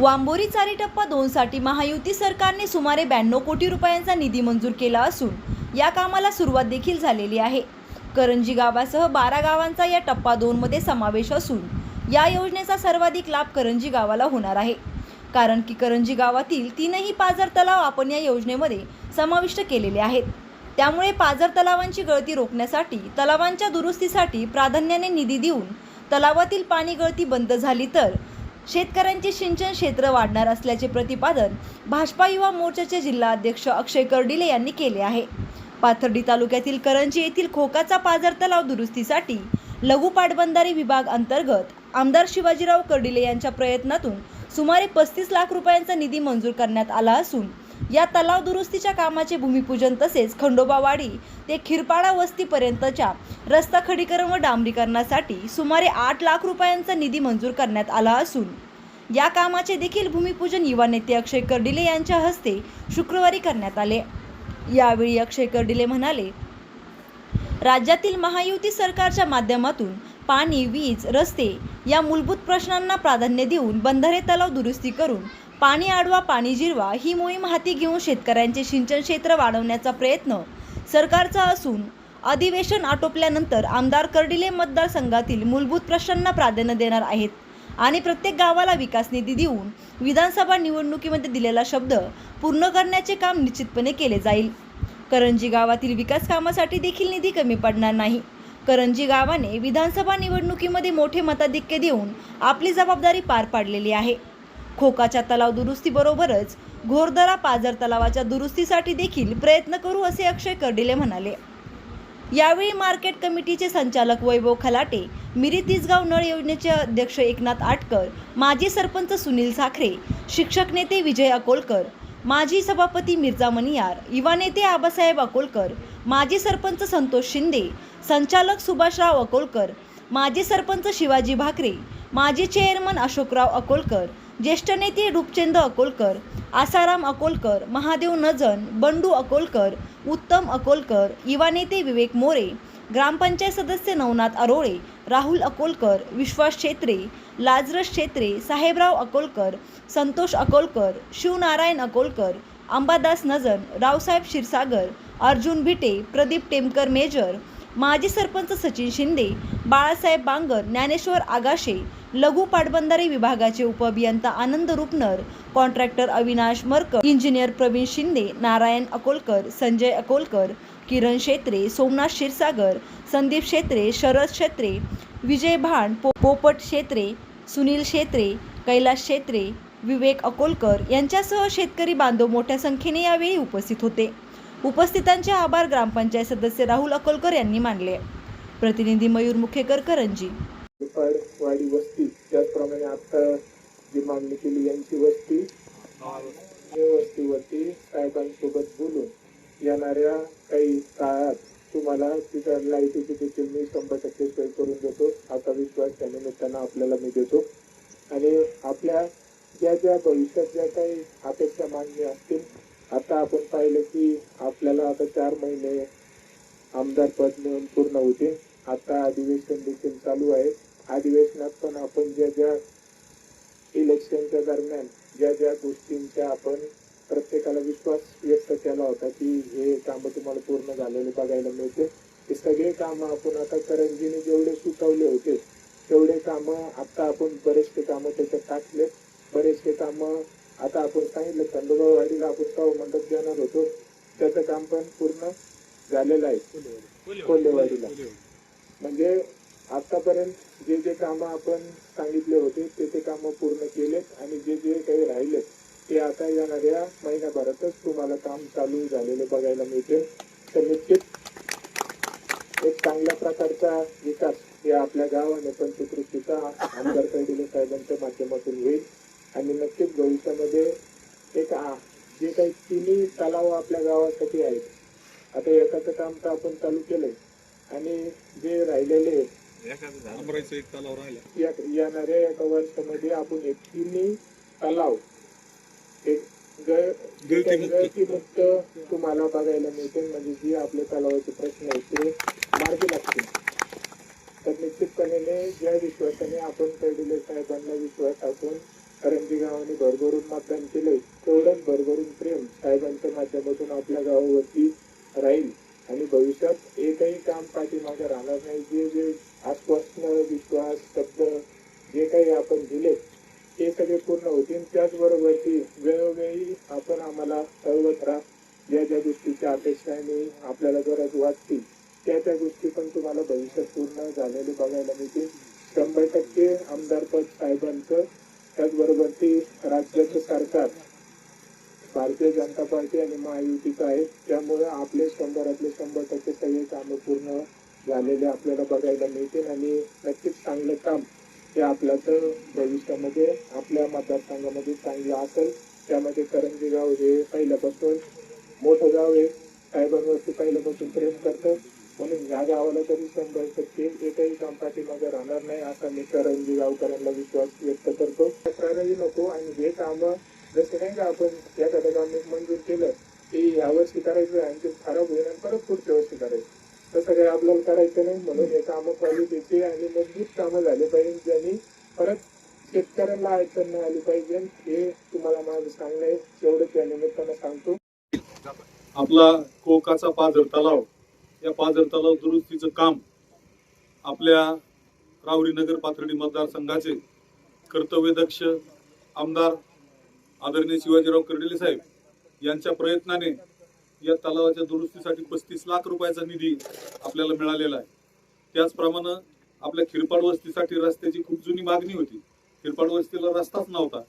वांबोरी चारी टप्पा दोनसाठी महायुती सरकारने सुमारे ब्याण्णव कोटी रुपयांचा निधी मंजूर केला असून या कामाला सुरुवात देखील झालेली आहे. करंजी गावासह बारा गावांचा या टप्पा दोनमध्ये समावेश असून या योजनेचा सर्वाधिक लाभ करंजी गावाला होणार आहे. कारण की करंजी गावातील तीनही पाझर तलाव आपण या योजनेमध्ये समाविष्ट केलेले आहेत. त्यामुळे पाझर तलावांची गळती रोखण्यासाठी तलावांच्या दुरुस्तीसाठी प्राधान्याने निधी देऊन तलावातील पाणी गळती बंद झाली तर शेतकऱ्यांचे सिंचन क्षेत्र वाढणार असल्याचे प्रतिपादन भाजपा युवा मोर्चाचे जिल्हाध्यक्ष अक्षय कर्डिले यांनी केले आहे. पाथर्डी तालुक्यातील करंजी येथील खोकाचा पाझर तलाव दुरुस्तीसाठी लघु पाटबंधारे विभाग अंतर्गत आमदार शिवाजीराव कर्डिले यांच्या प्रयत्नातून सुमारे पस्तीस लाख रुपयांचा निधी मंजूर करण्यात आला असून या तलाव दुरुस्तीच्या कामाचे भूमिपूजन तसेच खंडोबावाडी ते खिरपाडा वस्तीपर्यंतच्या रस्ता खडीकरण व डांबरीकरणासाठी सुमारे आठ लाख रुपयांचा निधी मंजूर करण्यात आला असून या कामाचे देखील भूमिपूजन युवा नेते अक्षय कर्डिले यांच्या हस्ते शुक्रवारी करण्यात आले. यावेळी अक्षय कर्डिले म्हणाले राज्यातील महायुती सरकारच्या माध्यमातून पाणी वीज रस्ते या मूलभूत प्रश्नांना प्राधान्य देऊन बंधारे तलाव दुरुस्ती करून पाणी आडवा पाणी जिरवा ही मोहीम हाती घेऊन शेतकऱ्यांचे सिंचन क्षेत्र वाढवण्याचा प्रयत्न सरकारचा असून अधिवेशन आटोपल्यानंतर आमदार कर्डिले मतदारसंघातील मूलभूत प्रश्नांना प्राधान्य देणार आहेत आणि प्रत्येक गावाला विकास निधी देऊन विधानसभा निवडणुकीमध्ये दिलेला शब्द पूर्ण करण्याचे काम निश्चितपणे केले जाईल. करंजी गावातील विकास कामासाठी देखील निधी कमी पडणार नाही. करंजी गावाने विधानसभा निवडणुकीमध्ये मोठे मताधिक्य देऊन आपली जबाबदारी पार पाडलेली आहे. खोकाच्या तलाव दुरुस्तीबरोबरच घोरदरा पाझर तलावाच्या दुरुस्तीसाठी देखील प्रयत्न करू असे अक्षय कर्डिले म्हणाले. यावेळी मार्केट कमिटीचे संचालक वैभव खलाटे मिरी तिसगाव नळ योजनेचे अध्यक्ष एकनाथ आटकर माजी सरपंच सुनील साखरे शिक्षक नेते विजय अकोलकर माजी सभापती मिर्झा मनियार युवा नेते आबासाहेब अकोलकर माजी सरपंच संतोष शिंदे संचालक सुभाषराव अकोलकर माजी सरपंच शिवाजी भाकरे माजी चेअरमन अशोकराव अकोलकर ज्येष्ठ नेते रूपचंद अकोलकर आसाराम अकोलकर महादेव नजन बंडू अकोलकर उत्तम अकोलकर युवा नेते विवेक मोरे ग्रामपंचायत सदस्य नवनाथ अरोळे राहुल अकोलकर विश्वास छेत्रे लाजरस छेत्रे साहेबराव अकोलकर संतोष अकोलकर शिवनारायण अकोलकर अंबादास नजन रावसाहेब क्षीरसागर अर्जुन भिटे प्रदीप टेमकर मेजर माजी सरपंच सचिन शिंदे बाळासाहेब बांगर ज्ञानेश्वर आगाशे लघु पाटबंधारे विभागाचे उपअभियंता आनंद रुपनर कॉन्ट्रॅक्टर अविनाश मरकर इंजिनियर प्रवीण शिंदे नारायण अकोलकर संजय अकोलकर किरण शेत्रे सोमनाथ क्षीरसागर संदीप शेत्रे शरद शेत्रे विजय भाण पो पोपट शेत्रे सुनील शेत्रे कैलास शेत्रे विवेक अकोलकर यांच्यासह शेतकरी बांधव मोठ्या संख्येने यावेळी उपस्थित होते. उपस्थितांचे आभार ग्रामपंचायत सदस्य राहुल अकोलकर यांनी मानले. प्रतिनिधी मयूर मुखेकर करंजी. वाडी वस्ती त्याचप्रमाणे आता जी मागणी केली यांची वस्ती वस्तीवरती साहेबांसोबत बोलून येणाऱ्या काही काळात तुम्हाला तिथं लाईटीची देखील मी शंभर टक्के सोय करून देतो. असा विश्वास त्या निमित्तानं आपल्याला मी देतो. आणि आपल्या ज्या ज्या भविष्यात ज्या काही अपेक्षा मागणी असतील आता आपण पाहिलं की आपल्याला आता चार महिने आमदार पद मिळून पूर्ण होते. आता अधिवेशन देखील चालू आहे. अधिवेशनात पण आपण ज्या ज्या इलेक्शनच्या दरम्यान ज्या ज्या गोष्टींचा आपण प्रत्येकाला विश्वास व्यक्त केला होता की हे कामं तुम्हाला पूर्ण झालेले बघायला मिळते. हे सगळे कामं आपण आता करंजीने जेवढे सुचवले होते तेवढे कामं आता आपण बरेचसे कामं त्याच्यात टाकले बरेचसे कामं आता आपण सांगितलं खंडोबावाडीला आपण सहा मंडप देणार होतो. त्याचं काम पण पूर्ण झालेलं आहे. कोल्हेवाडीला. म्हणजे आतापर्यंत जे जे कामं आपण सांगितले होते ते ते कामं पूर्ण केलेत आणि जे जे काही राहिले ते आता येणाऱ्या महिन्याभरातच तुम्हाला काम चालू झालेले बघायला मिळते तर निश्चित एक चांगल्या प्रकारचा विकास या आपल्या गावाने पंचकृषीचा आमदार कैदिले साहेबांच्या माध्यमातून होईल. आणि नक्कीच भविष्यामध्ये एक आ- जे काही तिन्ही तलाव आपल्या गावासाठी आहेत. आता एकाचं काम तर आपण चालू केलंय. आणि जे राहिलेले येणाऱ्या एका वर्षामध्ये आपण एक तिन्ही तलाव एक गळतीमुक्त. तुम्हाला बघायला मिळते म्हणजे जे आपले तलावाचे प्रश्न आहेत ते मार्गी लागतील. तर निश्चितपणे ज्या विश्वासाने आपण कैडिले साहेबांना विश्वास टाकून करंजी गावाने भरभरून मतदान केले तेवढंच भरभरून प्रेम साहेबांच्या माध्यमातून आपल्या गावावरती राहील आणि भविष्यात एकही काम पाठीमागे राहणार नाही. जे जे आश्वासन विश्वास शब्द जे काही आपण दिले ते सगळे पूर्ण होतील. त्याचबरोबर ती वेळोवेळी आपण आम्हाला सर्वत्र ज्या ज्या गोष्टीच्या अपेक्षाने आपल्याला गरज वाटतील त्या त्या गोष्टी पण तुम्हाला भविष्यात पूर्ण झालेले बघायला मिळतील. शंभर टक्के आमदारपद साहेबांचं त्याचबरोबर ती राज्याचं सरकार भारतीय जनता पार्टी आणि महायुतीचं आहे. त्यामुळे आपले शंभरातले शंभर टक्के सगळे कामं पूर्ण झालेले आपल्याला बघायला मिळतील आणि नक्कीच चांगलं काम हे आपल्याचं भविष्यामध्ये आपल्या मतदारसंघामध्ये चांगलं असेल. त्यामध्ये करंजी गाव हे पहिल्यापासून मोठं गाव आहे. साहेबांवरती पहिल्यापासून प्रेम करतं. म्हणून या गावाला तरी शंभर टक्के एकही काम पाठीमागे राहणार नाही असा मी करंजी गावकऱ्यांना विश्वास व्यक्त करतो तक्रारही नको आणि हे काम जसे नाही का आपण या काम एक मंजूर केलं की यावर्षी करायचं आणि ते खराब होईल आणि परत पुढच्या वर्षी करायचं. तसं काही आपल्याला करायचं नाही म्हणून हे कामं क्वालिटीचे आणि मजबूत कामं झाले पाहिजे ज्यांनी परत शेतकऱ्यांना अडचण नाही आली पाहिजे. हे तुम्हाला माझं सांगणं आहे. एवढंच या निमित्तानं सांगतो. आपला कोकाचा पाझर तलाव या पाझर तलाव दुरुस्तीचं काम आपल्या रावरी नगर पाथर्डी मतदारसंघाचे कर्तव्यदक्ष आमदार आदरणीय शिवाजीराव कर्डिले साहेब यांच्या प्रयत्नाने या तलावाच्या दुरुस्तीसाठी पस्तीस लाख रुपयाचा निधी आपल्याला मिळालेला आहे. त्याचप्रमाणे आपल्या खिरपाड वस्तीसाठी रस्त्याची खूप जुनी मागणी होती. खिरपाड वस्तीला रस्ताच नव्हता.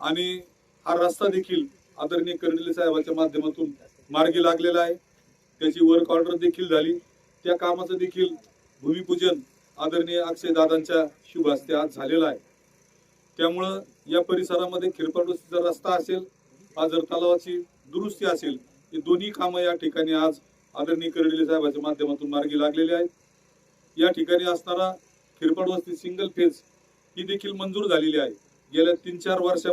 आणि हा रस्ता देखील आदरणीय कर्डिले साहेबाच्या माध्यमातून मार्गी लागलेला आहे. त्याची वर्क ऑर्डर देखील झाली. त्या कामाचं देखील भूमिपूजन आदरणीय अक्षय दादांच्या शुभ हस्ते आज झालेलं आहे. त्यामुळं या परिसरामध्ये खिरपाड रस्ता असेल पाझर तलावाची दुरुस्ती असेल ही दोन्ही कामं या ठिकाणी आज आदरणीय कर्डिले साहेबांच्या माध्यमातून मार्गी लागलेली आहेत. या ठिकाणी असणारा खिरपाड वस्ती सिंगल फेज ही देखील मंजूर झालेली आहे. गेल्या तीन चार वर्षा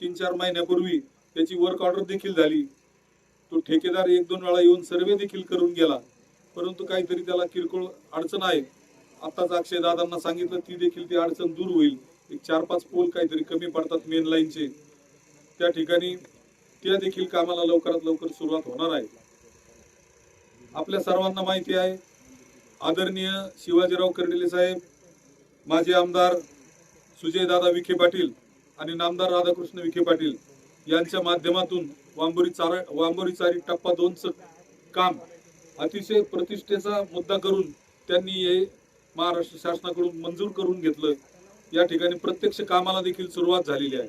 तीन चार महिन्यापूर्वी त्याची वर्क ऑर्डर देखील झाली. तो ठेकेदार एक दोन वेळा येऊन सर्वे देखील करून गेला परंतु काहीतरी त्याला किरकोळ अडचण आहे. आताच अक्षय दादांना सांगितलं ती देखील ती अडचण दूर होईल. एक चार पाच पूल काहीतरी कमी पडतात मेन लाईनचे त्या ठिकाणी त्या देखील कामाला लवकरात लवकर सुरुवात होणार आहे. आपल्या सर्वांना माहिती आहे आदरणीय शिवाजीराव कर्डिले साहेब माजी आमदार सुजयदादा विखे पाटील आणि नामदार राधाकृष्ण विखे पाटील यांच्या माध्यमातून वांबोरी चारा वांबोरी चारी टप्पा दोनचं काम अतिशय प्रतिष्ठेचा मुद्दा करून त्यांनी हे महाराष्ट्र शासनाकडून मंजूर करून घेतलं. या ठिकाणी प्रत्यक्ष कामाला देखील सुरुवात झालेली आहे.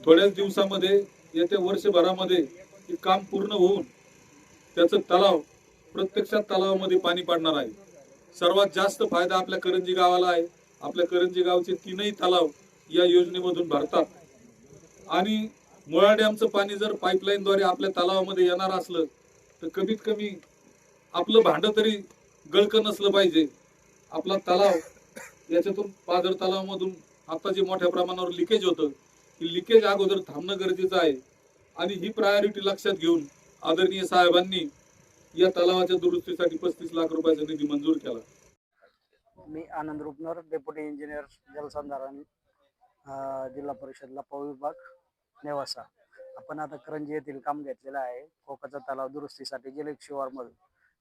थोड्याच दिवसामध्ये येत्या वर्षभरामध्ये हे काम पूर्ण होऊन त्याचं तलाव प्रत्यक्षात तलावामध्ये पाणी पडणार आहे. सर्वात जास्त फायदा आपल्या करंजी गावाला आहे. आपल्या करंजी गावचे तीनही तलाव या योजनेमधून भरतात. आणि मुळा डॅमचं पाणी जर पाईपलाईनद्वारे आपल्या तलावामध्ये येणार असलं तर कमीत कमी आपलं भांडं तरी गळकं नसलं पाहिजे. आपला तलाव याच्यातून पाझर तलावामधून आता जे मोठ्या प्रमाणावर लिकेज होतं ही लिकेज अगोदर थांबणं गरजेचं आहे. आणि ही प्रायोरिटी लक्षात घेऊन आदरणीय साहेबांनी या तलावाच्या दुरुस्तीसाठी पस्तीस लाख रुपयाचा निधी मंजूर केला. मी आनंद रुपनर डेप्युटी इंजिनियर जलसंधारण जिल्हा परिषदला पविभाग विभाग नेवासा. आपण आता करंजी येथील काम घेतलेलं आहे. कोकाचा तलाव दुरुस्तीसाठी जलयुक्त शिवारमधून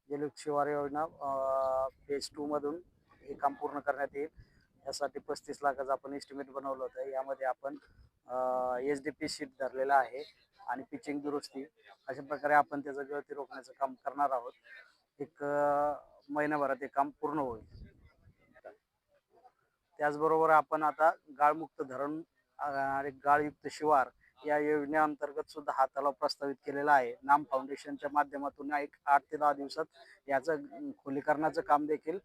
जलयुक्त शिवार योजना फेज टू मधून हे काम पूर्ण करण्यात येईल. यासाठी पस्तीस लाखाचं आपण एस्टिमेट बनवलं होतं. यामध्ये आपण एच डी पी शीट धरलेला आहे आणि पिचिंग दुरुस्ती. अशा प्रकारे आपण त्याचं गळती रोखण्याचं काम करणार आहोत. एक महिन्याभरात हे काम पूर्ण होईल. त्याचबरोबर आपण आता गाळमुक्त धरण आणि गाळयुक्त शिवार या योजनेअंतर्गत सुद्धा हा तलाव प्रस्तावित केलेला आहे. नाम फाउंडेशनच्या माध्यमातून एक आठ ते दहा दिवसात याचं खोलीकरणाचं काम देखील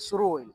सुरू होईल